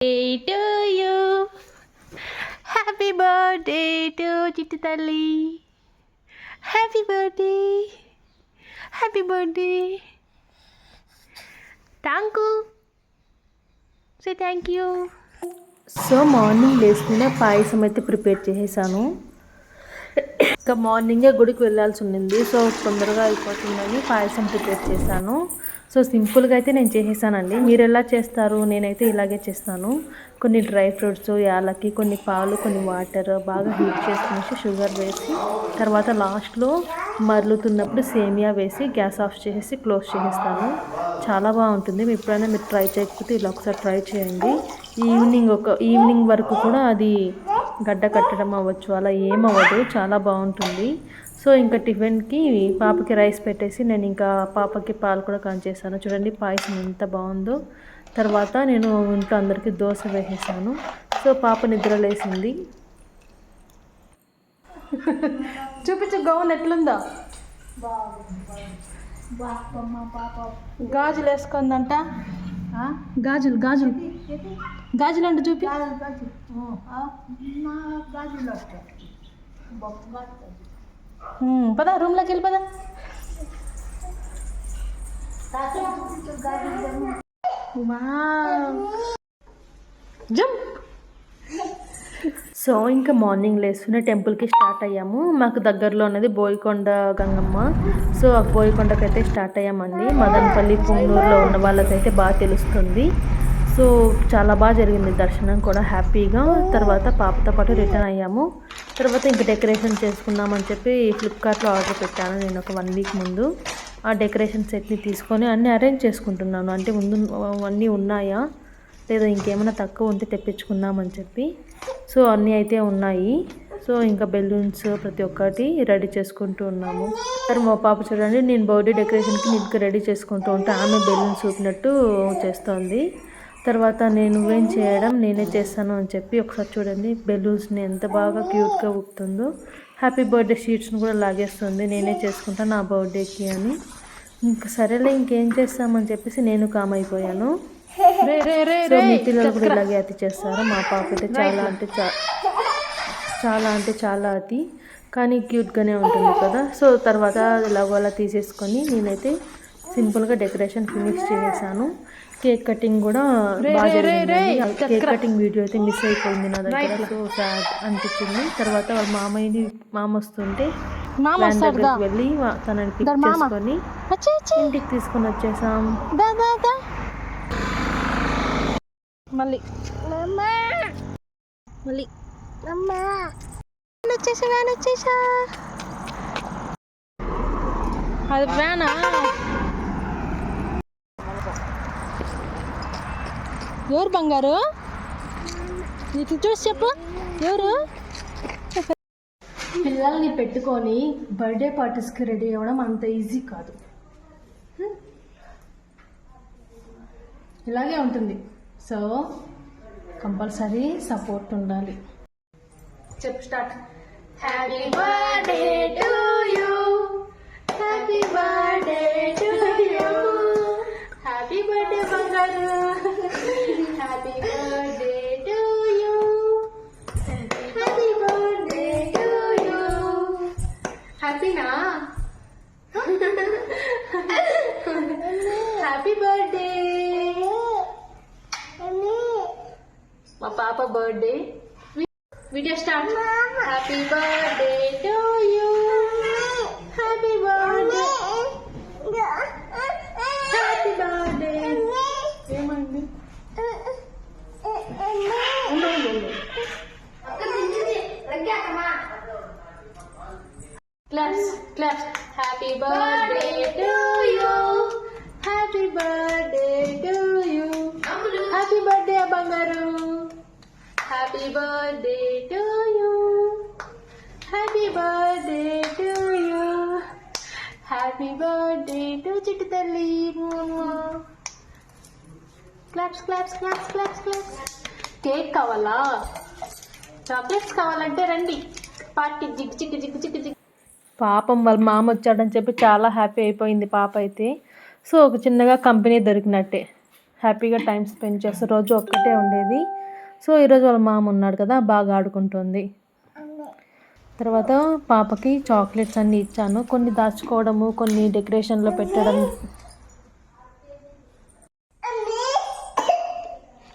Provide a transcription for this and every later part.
birthday to you. Happy birthday to చిట్టి తల్లి happy birthday happy birthday thank you say thank you so morning లేస్తూనే పాయసం అయితే prepare చేసేసాను. ఇంకా మార్నింగే గుడికి వెళ్ళాల్సి ఉండింది సో తొందరగా అయిపోతుందని పాయసం ప్రిపేర్ చేశాను. సో సింపుల్గా అయితే నేను చేసేసానండి. మీరు ఎలా చేస్తారు? నేనైతే ఇలాగే చేస్తాను. కొన్ని డ్రై ఫ్రూట్స్ యాలకి కొన్ని పాలు కొన్ని వాటర్ బాగా హీట్ చేసుకునేసి షుగర్ వేసి తర్వాత లాస్ట్లో మరలుతున్నప్పుడు సేమియా వేసి గ్యాస్ ఆఫ్ చేసేసి క్లోజ్ చేసేస్తాను. చాలా బాగుంటుంది. మీరు ఎప్పుడైనా మీరు ట్రై చేయకపోతే ఇలా ఒకసారి ట్రై చేయండి. ఈవినింగ్ ఒక ఈవినింగ్ వరకు కూడా అది గడ్డ కట్టడం అవ్వచ్చు అలా ఏమవ్వదు. చాలా బాగుంటుంది. సో ఇంకా టిఫిన్కి పాపకి రైస్ పెట్టేసి నేను ఇంకా పాపకి పాలు కూడా కాంచేసాను చూడండి పాయసం ఎంత బాగుందో. తర్వాత నేను ఇంట్లో అందరికీ దోశ వేసేసాను. సో పాప నిద్ర లేసింది చూపించు గౌన్ ఎట్లుందో? గాజులు వేసుకుందంట. గాజులు గాజులు. గాజులు అంటే చూపి. గాజులు పద రూమ్లోకి వెళ్ళి జంప్. సో ఇంకా మార్నింగ్ లేస్తూనే టెంపుల్కి స్టార్ట్ అయ్యాము. మాకు దగ్గరలో ఉన్నది బోయికొండ గంగమ్మ. సో ఆ బోయికొండకైతే అయితే స్టార్ట్ అయ్యామండి. మదనపల్లి పుంగూరులో ఉన్న వాళ్ళకైతే బాగా తెలుస్తుంది. సో చాలా బాగా జరిగింది దర్శనం కూడా హ్యాపీగా. తర్వాత పాపతో పాటు రిటర్న్ అయ్యాము. తర్వాత ఇంక డెకరేషన్ చేసుకుందామని చెప్పి ఫ్లిప్కార్ట్లో ఆర్డర్ పెట్టాను నేను ఒక వన్ వీక్ ముందు. ఆ డెకరేషన్ సెట్ని తీసుకొని అన్నీ అరేంజ్ చేసుకుంటున్నాను. అంటే ముందు అన్నీ ఉన్నాయా? లేదా ఇంకేమైనా తక్కువ ఉంటే తెప్పించుకుందామని చెప్పి. సో అన్నీ అయితే ఉన్నాయి. సో ఇంకా బెలూన్స్ ప్రతి ఒక్కటి రెడీ చేసుకుంటూ ఉన్నాము. సరే మా పాప చూడండి నేను బర్త్డే డెకరేషన్కి నీట్గా రెడీ చేసుకుంటూ ఉంటే ఆమె బెలూన్స్ చూపినట్టు చేస్తోంది. తర్వాత నేను నువ్వేం చేయడం? నేనే చేస్తాను అని చెప్పి ఒకసారి చూడండి. బెలూన్స్ని ఎంత బాగా క్యూట్గా ఊపుతుందో హ్యాపీ బర్త్డే షీట్స్ని కూడా లాగేస్తుంది. నేనే చేసుకుంటాను నా బర్త్డేకి అని. ఇంకా సరేలే ఇంకేం చేస్తామని చెప్పేసి నేను కామ్ అయిపోయాను. సో మీ పిల్లలు కూడా ఇలాగే అతి చేస్తారు. మా పాప అయితే చాలా అంటే చా- చాలా అంటే చాలా అతి. కానీ క్యూట్గానే ఉంటుంది కదా. సో తర్వాత ఎలాగో అలా తీసేసుకొని నేనైతే సింపుల్గా డెకరేషన్ ఫినిష్ చేసేసాను. కేక్ కటింగ్ కూడా కేక్ కటింగ్ వీడియో అయితే మిస్ అయిపోయింది నా దగ్గర. సో సాడ్ అనిపించింది. తర్వాత వాళ్ళ మామయ్యని మామ వస్తుంటే దగ్గరికి వెళ్ళి తనని పిక్ చేసుకొని ఇంటికి తీసుకొని వచ్చేసాం. మళ్ళీ. మళ్ళీ. వచ్చేసా వ్యాన్ వచ్చేసా. అది వ్యానా? ఎవరు బంగారు? నీకు చూసి చెప్పు. ఎవరు? పిల్లల్ని పెట్టుకొని బర్త్డే పార్టీస్కి రెడీ అవ్వడం అంత ఈజీ కాదు. ఇలాగే ఉంటుంది. సో కంపల్సరీ సపోర్ట్ ఉండాలి. చెప్పు start. Happy birthday to you happy birthday to you happy birthday బంగారు. మా పాప birthday video start happy birthday to you happy birthday happy birthday ఏమండి ఉండు, ఉండు, ఉండు. Claps claps happy birthday to you happy birthday to you happy birthday to చిట్టు తల్లి claps claps claps claps claps cake కావాలా? చాక్లెట్స్ కావాలంటే రండి. Party జిగ్ జిగ్ జిగ్ జిగ్ జిగ్ పాపం వాళ్ళ మామ వచ్చాడని చెప్పి చాలా హ్యాపీ అయిపోయింది పాప అయితే. సో ఒక చిన్నగా కంపెనీ దొరికినట్టే. హ్యాపీగా టైం స్పెండ్ చేస్తారు రోజు ఒక్కటే ఉండేది. సో ఈరోజు వాళ్ళ మామ ఉన్నాడు కదా బాగా ఆడుకుంటుంది. తర్వాత పాపకి చాక్లెట్స్ అన్నీ ఇచ్చాను. కొన్ని దాచుకోవడము కొన్ని డెకరేషన్లో పెట్టడం.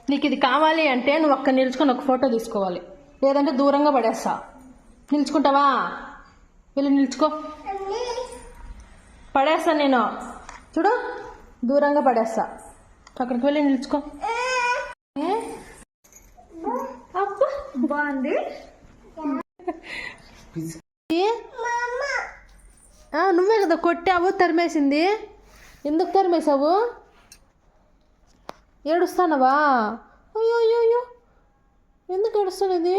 నీకు ఇది కావాలి అంటే నువ్వు అక్కడ నిల్చుకొని ఒక ఫోటో తీసుకోవాలి. లేదంటే దూరంగా పడేస్తా. నిల్చుకుంటావా? వెళ్ళి నిల్చుకో. పడేస్తా నేను. చూడు దూరంగా పడేస్తా. అక్కడికి వెళ్ళి నిల్చుకో ఏ? అబ్బా బాగుంది. నువ్వే కదా కొట్టావు తరిమేసింది. ఎందుకు తరిమేసావు ఏడుస్తానవా? అయ్యో అయ్యో అయ్యో ఎందుకు ఏడుస్తున్నది?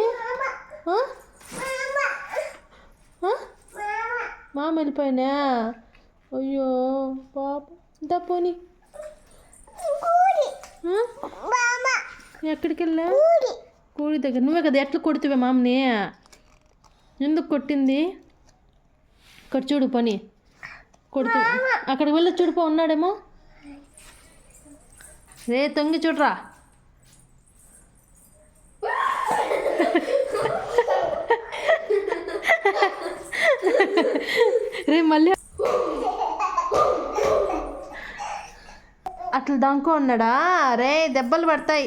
మామ వెళ్ళిపోయినా? అయ్యో పాప. ఇంత పోనీ? ఎక్కడికి వెళ్ళా కూడి దగ్గర నువ్వే కదా ఎట్లా కొడుతువే మామని? ఎందుకు కొట్టింది? ఇక్కడ చూడు పని. కొడుతు. అక్కడికి వెళ్ళి చూడుపో ఉన్నాడేమో? రే తొంగి చూడరా. రే మళ్ళీ. అట్లా దంకో ఉన్నాడా? రే దెబ్బలు పడతాయి.